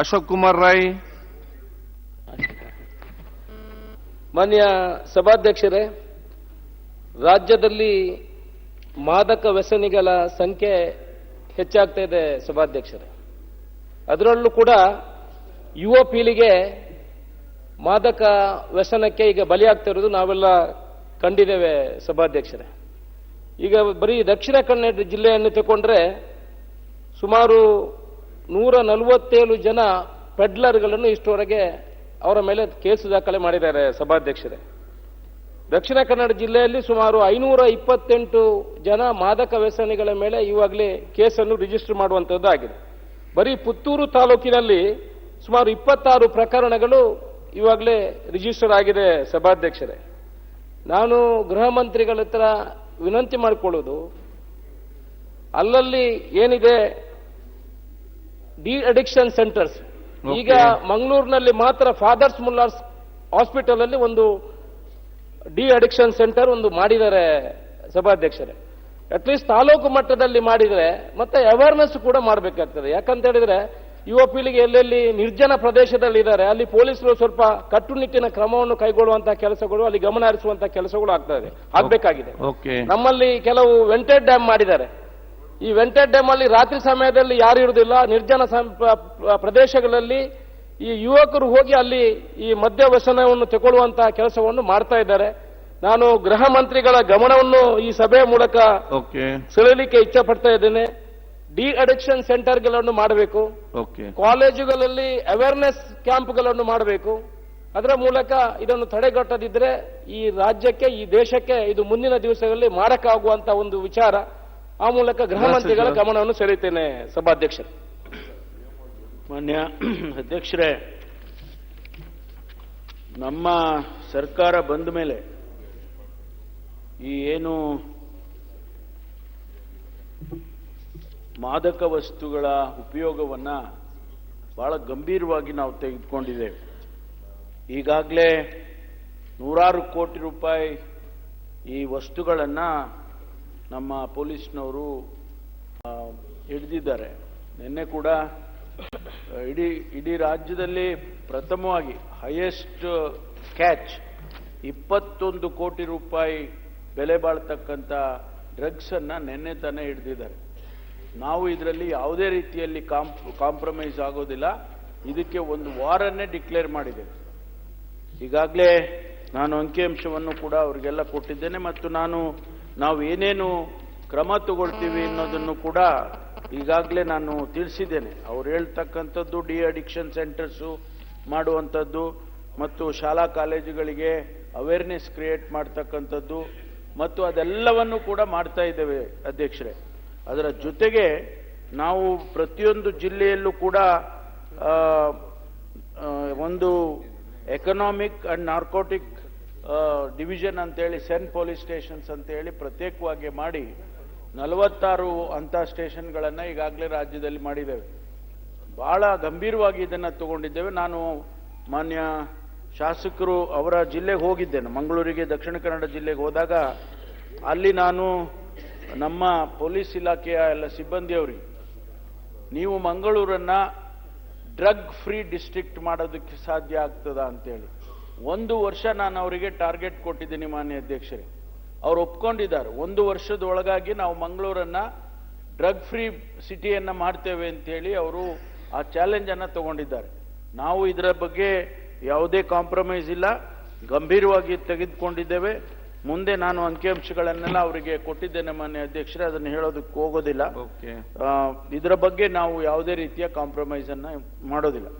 ಅಶೋಕ್ ಕುಮಾರ್ ರಾಯ್. ಮಾನ್ಯ ಸಭಾಧ್ಯಕ್ಷರೇ, ರಾಜ್ಯದಲ್ಲಿ ಮಾದಕ ವ್ಯಸನಿಗಳ ಸಂಖ್ಯೆ ಹೆಚ್ಚಾಗ್ತಾ ಇದೆ ಸಭಾಧ್ಯಕ್ಷರೇ. ಅದರಲ್ಲೂ ಕೂಡ ಯುವ ಪೀಳಿಗೆ ಮಾದಕ ವ್ಯಸನಕ್ಕೆ ಈಗ ಬಲಿಯಾಗ್ತಾ ಇರೋದು ನಾವೆಲ್ಲ ಕಂಡಿದ್ದೇವೆ ಸಭಾಧ್ಯಕ್ಷರೇ. ಈಗ ಬರೀ ದಕ್ಷಿಣ ಕನ್ನಡ ಜಿಲ್ಲೆಯನ್ನು ತಗೊಂಡ್ರೆ ಸುಮಾರು ನೂರ ನಲವತ್ತೇಳು ಜನ ಪೆಡ್ಲರ್ಗಳನ್ನು ಇಷ್ಟವರೆಗೆ ಅವರ ಮೇಲೆ ಕೇಸು ದಾಖಲೆ ಮಾಡಿದ್ದಾರೆ ಸಭಾಧ್ಯಕ್ಷರೇ. ದಕ್ಷಿಣ ಕನ್ನಡ ಜಿಲ್ಲೆಯಲ್ಲಿ ಸುಮಾರು ಐನೂರ ಇಪ್ಪತ್ತೆಂಟು ಜನ ಮಾದಕ ವ್ಯಸನಿಗಳ ಮೇಲೆ ಇವಾಗಲೇ ಕೇಸನ್ನು ರಿಜಿಸ್ಟರ್ ಮಾಡುವಂಥದ್ದು ಆಗಿದೆ. ಬರೀ ಪುತ್ತೂರು ತಾಲೂಕಿನಲ್ಲಿ ಸುಮಾರು ಇಪ್ಪತ್ತಾರು ಪ್ರಕರಣಗಳು ಇವಾಗಲೇ ರಿಜಿಸ್ಟರ್ ಆಗಿದೆ ಸಭಾಧ್ಯಕ್ಷರೇ. ನಾನು ಗೃಹ ಮಂತ್ರಿಗಳ ಹತ್ರ ವಿನಂತಿ ಮಾಡಿಕೊಳ್ಳೋದು, ಅಲ್ಲಲ್ಲಿ ಏನಿದೆ ಡಿ ಅಡಿಕ್ಷನ್ ಸೆಂಟರ್ಸ್ ಈಗ ಮಂಗಳೂರಿನಲ್ಲಿ ಮಾತ್ರ ಫಾದರ್ಸ್ ಮುಲ್ಲಾರ್ಸ್ ಹಾಸ್ಪಿಟಲ್ ಅಲ್ಲಿ ಒಂದು ಡಿ ಅಡಿಕ್ಷನ್ ಸೆಂಟರ್ ಒಂದು ಮಾಡಿದ್ದಾರೆ ಸಭಾಧ್ಯಕ್ಷರೇ. ಅಟ್ಲೀಸ್ಟ್ ತಾಲೂಕು ಮಟ್ಟದಲ್ಲಿ ಮಾಡಿದ್ರೆ ಮತ್ತೆ ಅವೇರ್ನೆಸ್ ಕೂಡ ಮಾಡಬೇಕಾಗ್ತದೆ. ಯಾಕಂತ ಹೇಳಿದ್ರೆ ಯುವ ಪೀಳಿಗೆ ಎಲ್ಲೆಲ್ಲಿ ನಿರ್ಜನ ಪ್ರದೇಶದಲ್ಲಿ ಇದ್ದಾರೆ ಅಲ್ಲಿ ಪೊಲೀಸರು ಸ್ವಲ್ಪ ಕಟ್ಟುನಿಟ್ಟಿನ ಕ್ರಮವನ್ನು ಕೈಗೊಳ್ಳುವಂತಹ ಕೆಲಸಗಳು ಅಲ್ಲಿ ಗಮನ ಹರಿಸುವಂತಹ ಕೆಲಸಗಳು ಆಗ್ತದೆ ಇದೆ. ಆಗ್ಬೇಕಾಗಿದೆ. ನಮ್ಮಲ್ಲಿ ಕೆಲವು ವೆಂಟೆಡ್ ಡ್ಯಾಮ್ ಮಾಡಿದ್ದಾರೆ. ಈ ವೆಂಟೆಡ್ ಡ್ಯಾಮ್ ಅಲ್ಲಿ ರಾತ್ರಿ ಸಮಯದಲ್ಲಿ ಯಾರು ಇರುವುದಿಲ್ಲ ನಿರ್ಜನ ಪ್ರದೇಶಗಳಲ್ಲಿ ಈ ಯುವಕರು ಹೋಗಿ ಅಲ್ಲಿ ಈ ಮದ್ಯ ವ್ಯಸನವನ್ನು ತಗೊಳ್ಳುವಂತಹ ಕೆಲಸವನ್ನು ಮಾಡ್ತಾ ಇದ್ದಾರೆ. ನಾನು ಗೃಹ ಮಂತ್ರಿಗಳ ಗಮನವನ್ನು ಈ ಸಭೆಯ ಮೂಲಕ ಸೆಳೆಯಲಿಕ್ಕೆ ಇಚ್ಛೆ ಪಡ್ತಾ ಇದ್ದೇನೆ. ಡಿ ಅಡಿಕ್ಷನ್ ಸೆಂಟರ್ಗಳನ್ನು ಮಾಡಬೇಕು. ಕಾಲೇಜುಗಳಲ್ಲಿ ಅವೇರ್ನೆಸ್ ಕ್ಯಾಂಪ್ಗಳನ್ನು ಮಾಡಬೇಕು. ಅದರ ಮೂಲಕ ಇದನ್ನು ತಡೆಗಟ್ಟದಿದ್ರೆ ಈ ರಾಜ್ಯಕ್ಕೆ ಈ ದೇಶಕ್ಕೆ ಇದು ಮುಂದಿನ ದಿವಸಗಳಲ್ಲಿ ಮಾರಕಾಗುವಂತ ಒಂದು ವಿಚಾರ. ಆ ಮೂಲಕ ಗೃಹ ಮಂತ್ರಿಗಳ ಗಮನವನ್ನು ಸೆಳೆಯುತ್ತೇನೆ ಸಭಾಧ್ಯಕ್ಷರು. ಮಾನ್ಯ ಅಧ್ಯಕ್ಷರೇ ನಮ್ಮ ಸರ್ಕಾರ ಬಂದ ಮೇಲೆ ಈ ಏನು ಮಾದಕ ವಸ್ತುಗಳ ಉಪಯೋಗವನ್ನ ಬಹಳ ಗಂಭೀರವಾಗಿ ನಾವು ತೆಗೆದುಕೊಂಡಿದ್ದೇವೆ. ಈಗಾಗಲೇ ನೂರಾರು ಕೋಟಿ ರೂಪಾಯಿ ಈ ವಸ್ತುಗಳನ್ನು ನಮ್ಮ ಪೊಲೀಸ್ನವರು ಹಿಡಿದಿದ್ದಾರೆ. ನಿನ್ನೆ ಕೂಡ ಇಡೀ ಇಡೀ ರಾಜ್ಯದಲ್ಲಿ ಪ್ರಥಮವಾಗಿ ಹೈಯೆಸ್ಟ್ ಕ್ಯಾಚ್ ಇಪ್ಪತ್ತೊಂದು ಕೋಟಿ ರೂಪಾಯಿ ಬೆಲೆ ಬಾಳ್ತಕ್ಕಂಥ ಡ್ರಗ್ಸನ್ನು ನಿನ್ನೆ ತಾನೇ ಹಿಡಿದಿದ್ದಾರೆ. ನಾವು ಇದರಲ್ಲಿ ಯಾವುದೇ ರೀತಿಯಲ್ಲಿ ಕಾಂಪ್ ಕಾಂಪ್ರಮೈಸ್ ಆಗೋದಿಲ್ಲ. ಇದಕ್ಕೆ ಒಂದು ವಾರನ್ನೇ ಡಿಕ್ಲೇರ್ ಮಾಡಿದ್ದೇವೆ. ಈಗಾಗಲೇ ನಾನು ಅಂಕಿಅಂಶವನ್ನು ಕೂಡ ಅವರಿಗೆಲ್ಲ ಕೊಟ್ಟಿದ್ದೇನೆ ಮತ್ತು ನಾನು ನಾವು ಏನೇನು ಕ್ರಮ ತಗೊಳ್ತೀವಿ ಅನ್ನೋದನ್ನು ಕೂಡ ಈಗಾಗಲೇ ನಾನು ತಿಳಿಸಿದ್ದೇನೆ. ಅವ್ರು ಹೇಳ್ತಕ್ಕಂಥದ್ದು ಡಿ ಅಡಿಕ್ಷನ್ ಸೆಂಟರ್ಸು ಮಾಡುವಂಥದ್ದು ಮತ್ತು ಶಾಲಾ ಕಾಲೇಜುಗಳಿಗೆ ಅವೇರ್ನೆಸ್ ಕ್ರಿಯೇಟ್ ಮಾಡ್ತಕ್ಕಂಥದ್ದು ಮತ್ತು ಅದೆಲ್ಲವನ್ನು ಕೂಡ ಮಾಡ್ತಾ ಇದ್ದೇವೆ ಅಧ್ಯಕ್ಷರೇ. ಅದರ ಜೊತೆಗೆ ನಾವು ಪ್ರತಿಯೊಂದು ಜಿಲ್ಲೆಯಲ್ಲೂ ಕೂಡ ಒಂದು ಎಕನಾಮಿಕ್ ಅಂಡ್ ನಾರ್ಕೋಟಿಕ್ ಡಿವಿಷನ್ ಅಂತೇಳಿ ಸೆನ್ ಪೊಲೀಸ್ ಸ್ಟೇಷನ್ಸ್ ಅಂತೇಳಿ ಪ್ರತ್ಯೇಕವಾಗಿ ಮಾಡಿ ನಲವತ್ತಾರು ಅಂಥ ಸ್ಟೇಷನ್ಗಳನ್ನು ಈಗಾಗಲೇ ರಾಜ್ಯದಲ್ಲಿ ಮಾಡಿದ್ದೇವೆ. ಬಹಳ ಗಂಭೀರವಾಗಿ ಇದನ್ನು ತಗೊಂಡಿದ್ದೇವೆ. ನಾನು ಮಾನ್ಯ ಶಾಸಕರು ಅವರ ಜಿಲ್ಲೆಗೆ ಹೋಗಿದ್ದೇನೆ. ಮಂಗಳೂರಿಗೆ, ದಕ್ಷಿಣ ಕನ್ನಡ ಜಿಲ್ಲೆಗೆ ಹೋದಾಗ ಅಲ್ಲಿ ನಾನು ನಮ್ಮ ಪೊಲೀಸ್ ಇಲಾಖೆಯ ಎಲ್ಲ ಸಿಬ್ಬಂದಿಯವರಿಗೆ, ನೀವು ಮಂಗಳೂರನ್ನ ಡ್ರಗ್ ಫ್ರೀ ಡಿಸ್ಟ್ರಿಕ್ಟ್ ಮಾಡೋದಕ್ಕೆ ಸಾಧ್ಯ ಆಗ್ತದ ಅಂತೇಳಿ ಒಂದು ವರ್ಷ ನಾನು ಅವರಿಗೆ ಟಾರ್ಗೆಟ್ ಕೊಟ್ಟಿದ್ದೀನಿ ಮಾನ್ಯ ಅಧ್ಯಕ್ಷರೇ. ಅವ್ರು ಒಪ್ಕೊಂಡಿದ್ದಾರೆ. ಒಂದು ವರ್ಷದ ಒಳಗಾಗಿ ನಾವು ಮಂಗಳೂರನ್ನ ಡ್ರಗ್ ಫ್ರೀ ಸಿಟಿಯನ್ನ ಮಾಡ್ತೇವೆ ಅಂತೇಳಿ ಅವರು ಆ ಚಾಲೆಂಜ್ ಅನ್ನ ತಗೊಂಡಿದ್ದಾರೆ. ನಾವು ಇದರ ಬಗ್ಗೆ ಯಾವುದೇ ಕಾಂಪ್ರಮೈಸ್ ಇಲ್ಲ. ಗಂಭೀರವಾಗಿ ತೆಗೆದುಕೊಂಡಿದ್ದೇವೆ. ಮುಂದೆ ನಾನು ಅಂಕಿಅಂಶಗಳನ್ನೆಲ್ಲ ಅವರಿಗೆ ಕೊಟ್ಟಿದ್ದೇನೆ ಮಾನ್ಯ ಅಧ್ಯಕ್ಷರೇ. ಅದನ್ನು ಹೇಳೋದಕ್ಕೆ ಹೋಗೋದಿಲ್ಲ. ಓಕೆ ಇದರ ಬಗ್ಗೆ ನಾವು ಯಾವುದೇ ರೀತಿಯ ಕಾಂಪ್ರಮೈಸ್ ಅನ್ನ ಮಾಡೋದಿಲ್ಲ.